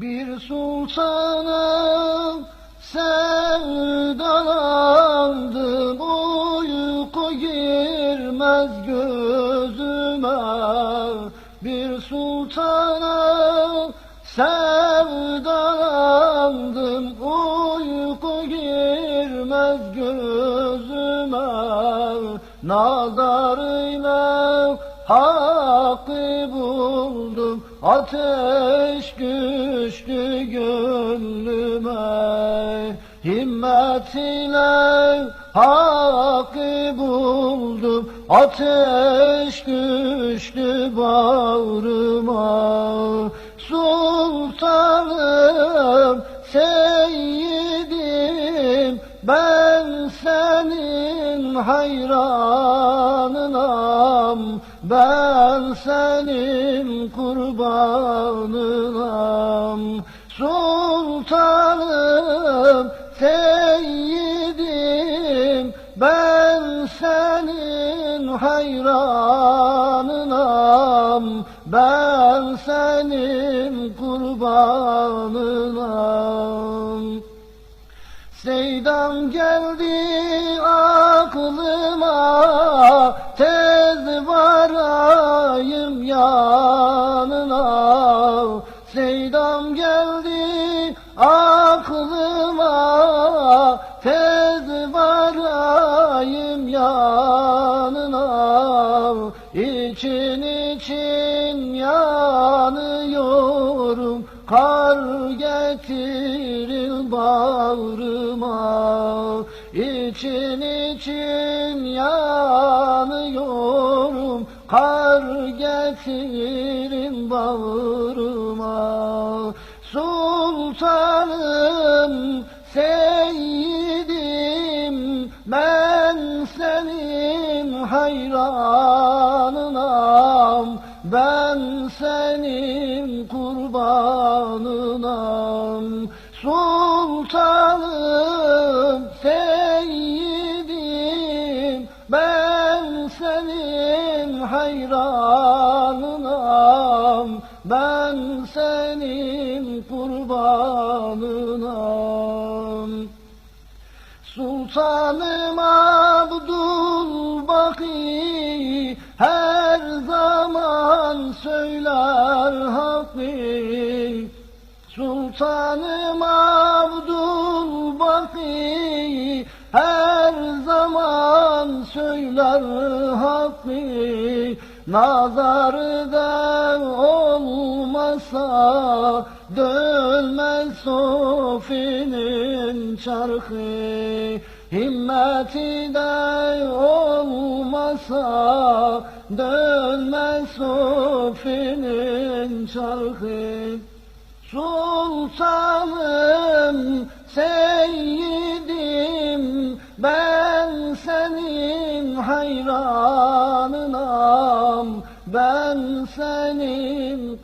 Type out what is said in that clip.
Bir sultanım sevdalandım. Uyku girmez gözüme. Bir sultanım sevdalandım. Uyku girmez gözüme. Nazarıyla hakkı buldum Ateş düştü gönlüme Himmet ile hakkı buldum. Ateş düştü bağrıma Sultanım hayranınam Ben senin kurbanınam. Sultanım seyyidim ben senin hayranınam. Ben senin kurbanınam Seydam geldi aklıma Tez varayım yanına. Seydam geldi aklıma Tez varayım yanına. İçin için Kar getirin bağrıma İçin için yanıyorum. Kar getirin bağrıma Sultanım seyyidim. Ben senin hayranınam ben senin kurbanınam. Sultanım seyyidim ben senin hayranınam. Ben senin kurbanınam. Sultanım Abdülbaki söyler hakkı Sultanım Abdülbaki her zaman söyler hakkı Nazarda olmasa dönmez Sofi'nin çarkı. Himmeti de olmasa dönmez Sofi'nin çarkı. Sultanım, seyyidim, ben senin hayranınam, ben senin